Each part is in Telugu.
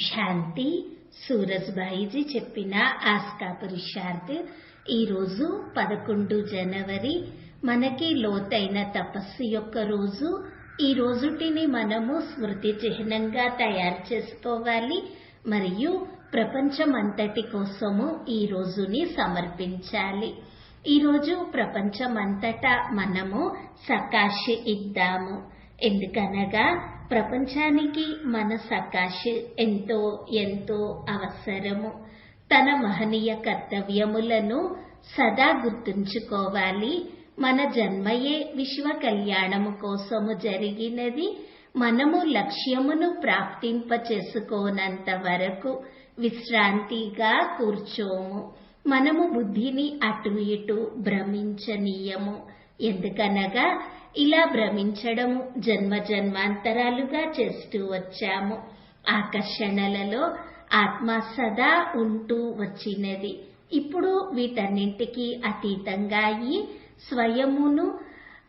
శాంతి సూరజ్భాయిజీ చెప్పిన ఆస్కా పురుషార్థ్ ఈరోజు పదకొండు జనవరి మనకి లోతైన తపస్సు యొక్క రోజు. ఈ రోజుటిని మనము స్మృతి చిహ్నంగా తయారు చేసుకోవాలి. మరియు ప్రపంచమంతటి కోసము ఈ రోజుని సమర్పించాలి. ఈరోజు ప్రపంచమంతటా మనము సకాశి ఇద్దాము. ఎందుకనగా ప్రపంచానికి మన సకాష్ ఎంతో ఎంతో అవసరము. తన మహనీయ కర్తవ్యములను సదా గుర్తుంచుకోవాలి. మన జన్మయే విశ్వ కళ్యాణము కోసము జరిగినది. మనము లక్ష్యమును ప్రాప్తింప చేసుకోనంత వరకు విశ్రాంతిగా కూర్చోము. మనము బుద్ధిని అటు ఇటు భ్రమించనీయము. ఎందుకనగా ఇలా భ్రమించడము జన్మ జన్మాంతరాలుగా చేస్తూ వచ్చాము. ఆకర్షణలలో ఆత్మ సదా ఉంటూ వచ్చినది. ఇప్పుడు వీటన్నింటికి అతీతంగా అయి స్వయమును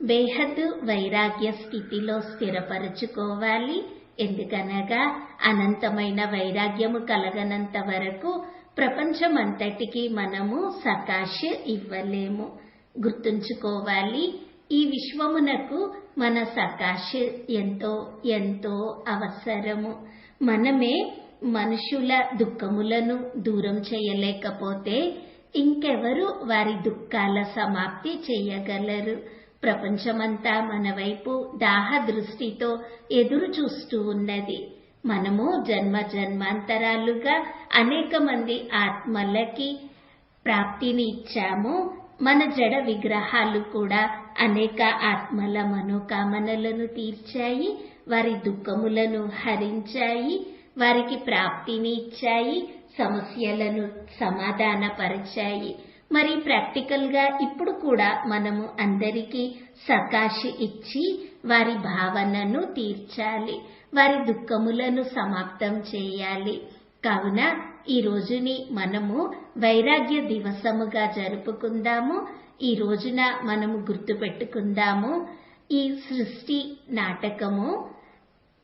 బేహద్ వైరాగ్య స్థితిలో స్థిరపరచుకోవాలి. ఎందుకనగా అనంతమైన వైరాగ్యము కలగనంత వరకు ప్రపంచమంతటికి మనము సకాష్ ఇవ్వలేము. గుర్తుంచుకోవాలి ఈ విశ్వమునకు మన సకాశ ఎంతో ఎంతో అవసరము. మనమే మనుషుల దుఃఖములను దూరం చేయలేకపోతే ఇంకెవరు వారి దుఃఖాల సమాప్తి చేయగలరు. ప్రపంచమంతా మన వైపు దాహ దృష్టితో ఎదురు చూస్తూ ఉన్నది. మనము జన్మ జన్మాంతరాలుగా అనేక మంది ఆత్మలకి ప్రాప్తిని ఇచ్చాము. మన జడ విగ్రహాలు కూడా అనేక ఆత్మల మనోకామనలను తీర్చాయి వారి దుఃఖములను హరించాయి వారికి ప్రాప్తిని ఇచ్చాయి సమస్యలను సమాధానపరిచాయి. మరి ప్రాక్టికల్గా ఇప్పుడు కూడా మనము అందరికీ సకాశి ఇచ్చి వారి భావనను తీర్చాలి వారి దుఃఖములను సమాప్తం చేయాలి. కావున ఈ రోజుని మనము వైరాగ్య దివసముగా జరుపుకుందాము. ఈ రోజున మనము గుర్తుపెట్టుకుందాము ఈ సృష్టి నాటకము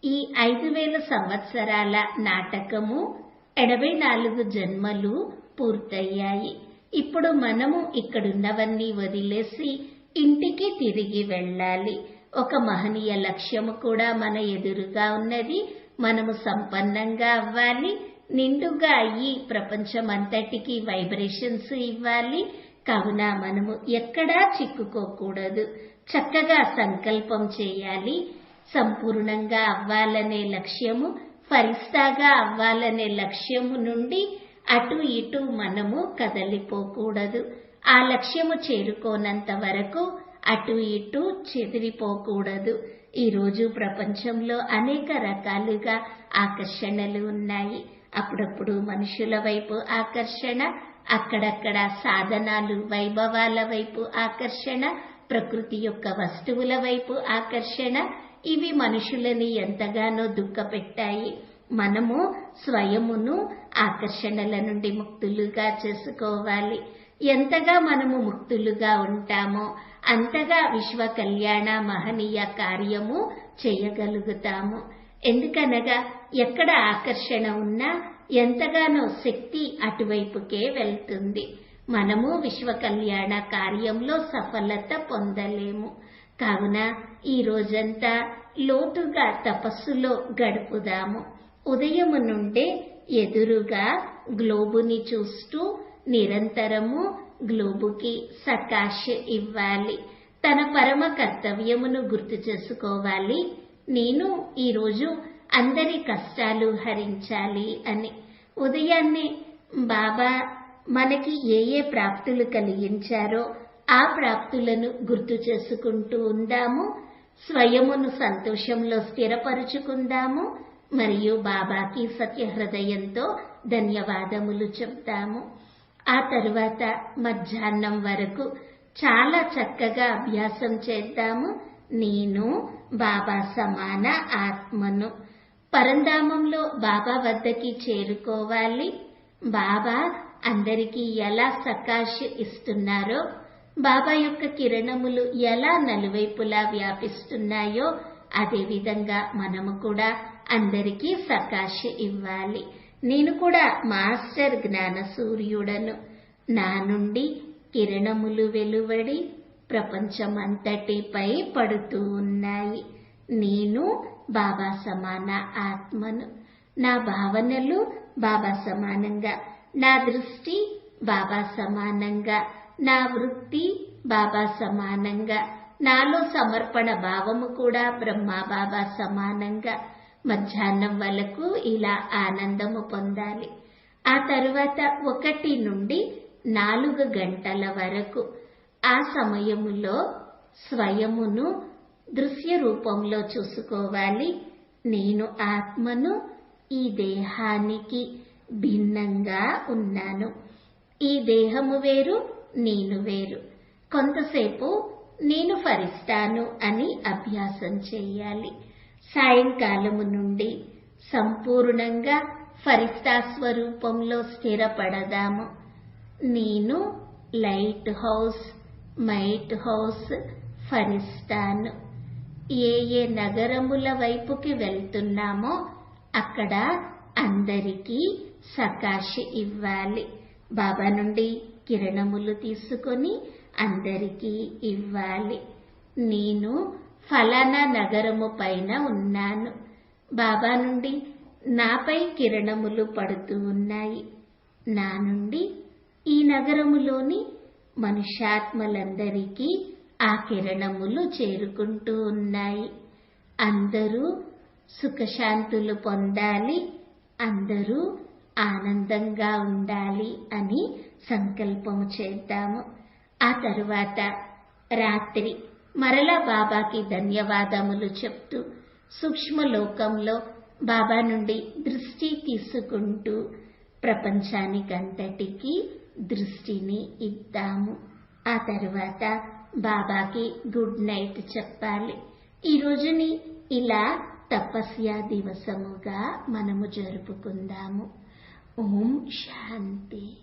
ఈ ఐదు వేల సంవత్సరాల నాటకము ఎనభై నాలుగు జన్మలు పూర్తయ్యాయి. ఇప్పుడు మనము ఇక్కడున్నవన్నీ వదిలేసి ఇంటికి తిరిగి వెళ్ళాలి. ఒక మహనీయ లక్ష్యము కూడా మన ఎదురుగా ఉన్నది. మనము సంపన్నంగా అవ్వాలి. నిండుగా అయ్యి ప్రపంచమంతటికి వైబ్రేషన్స్ ఇవ్వాలి. కావున మనము ఎక్కడా చిక్కుకోకూడదు. చక్కగా సంకల్పం చేయాలి. సంపూర్ణంగా అవ్వాలనే లక్ష్యము ఫరిస్తాగా అవ్వాలనే లక్ష్యము నుండి అటు ఇటు మనము కదలిపోకూడదు. ఆ లక్ష్యము చేరుకోనంత వరకు అటు ఇటు చెదిరిపోకూడదు. ఈరోజు ప్రపంచంలో అనేక రకాలుగా ఆకర్షణలు ఉన్నాయి. అప్పుడప్పుడు మనుషుల వైపు ఆకర్షణ అక్కడక్కడ సాధనాలు వైభవాల వైపు ఆకర్షణ ప్రకృతి యొక్క వస్తువుల వైపు ఆకర్షణ. ఇవి మనుషులని ఎంతగానో దుఃఖపెట్టాయి. మనము స్వయమును ఆకర్షణల నుండి ముక్తులుగా చేసుకోవాలి. ఎంతగా మనము ముక్తులుగా ఉంటామో అంతగా విశ్వ కళ్యాణ మహనీయ కార్యము చేయగలుగుతాము. ఎందుకనగా ఎక్కడ ఆకర్షణ ఉన్నా ఎంతగానో శక్తి అటువైపుకే వెళ్తుంది. మనము విశ్వ కళ్యాణ కార్యంలో సఫలత పొందలేము. కావున ఈ రోజంతా లోతుగా తపస్సులో గడుపుదాము. ఉదయము నుండే ఎదురుగా గ్లోబుని చూస్తూ నిరంతరము గ్లోబుకి సకాష్ ఇవ్వాలి. తన పరమ కర్తవ్యమును గుర్తు చేసుకోవాలి. నేను ఈరోజు అందరి కష్టాలు హరించాలి అని. ఉదయాన్నే బాబా మనకి ఏ ఏ ప్రాప్తులు కలిగించారో ఆ ప్రాప్తులను గుర్తు చేసుకుంటూ ఉందాము. స్వయమును సంతోషంలో స్థిరపరుచుకుందాము. మరియు బాబాకి సత్య హృదయంతో ధన్యవాదములు చెప్తాము. ఆ తరువాత మధ్యాహ్నం వరకు చాలా చక్కగా అభ్యాసం చేద్దాము. నేను బాబా సమాన ఆత్మను పరంధామంలో బాబా వద్దకి చేరుకోవాలి. బాబా అందరికీ ఎలా సకాష్ ఇస్తున్నారో బాబా యొక్క కిరణములు ఎలా నలువైపులా వ్యాపిస్తున్నాయో అదేవిధంగా మనము కూడా అందరికీ సకాష్ ఇవ్వాలి. నేను కూడా మాస్టర్ జ్ఞాన సూర్యుడను. నా నుండి కిరణములు వెలువడి ప్రపంచమంతటిపై పడుతూ ఉన్నాయి. నేను బాబా సమాన ఆత్మను నా భావనలు బాబా సమానంగా నా దృష్టి బాబా సమానంగా నా వృత్తి బాబా సమానంగా నాలో సమర్పణ భావము కూడా బ్రహ్మ బాబా సమానంగా మధ్యాహ్నం వరకు ఇలా ఆనందము పొందాలి. ఆ తరువాత ఒకటి నుండి నాలుగు గంటల వరకు ఆ సమయములో స్వయమును దృశ్య రూపంలో చూసుకోవాలి. నేను ఆత్మను ఈ దేహానికి భిన్నంగా ఉన్నాను. ఈ దేహము వేరు నేను వేరు. కొంతసేపు నేను ఫరిస్తాను అని అభ్యాసం చేయాలి. సాయంకాలము నుండి సంపూర్ణంగా ఫరిస్తా స్వరూపంలో స్థిరపడదాము. నేను లైట్ హౌస్ మైట్ హౌస్ ఫరిస్తాను. ఏ ఏ నగరముల వైపుకి వెళ్తున్నామో అక్కడ అందరికీ సకాశి ఇవ్వాలి. బాబా నుండి కిరణములు తీసుకొని అందరికీ ఇవ్వాలి. నేను ఫలానా నగరము పైన ఉన్నాను. బాబా నుండి నాపై కిరణములు పడుతూ ఉన్నాయి. నా నుండి ఈ నగరములోని మనుష్యాత్మలందరికీ ఆ కిరణములు చేరుకుంటూ ఉన్నాయి. అందరూ సుఖశాంతులు పొందాలి. అందరూ ఆనందంగా ఉండాలి అని సంకల్పము చేద్దాము. ఆ తరువాత రాత్రి మరలా బాబాకి ధన్యవాదములు చెప్తూ సూక్ష్మ లోకంలో బాబా నుండి దృష్టి తీసుకుంటూ ప్రపంచానికంతటికీ దృష్టిని ఇద్దాము. ఆ తరువాత బాబాకి గుడ్ నైట్ చెప్పాలి. ఈ రోజుని ఇలా తపస్యా దివసముగా మనము జరుపుకుందాము. ఓం శాంతి.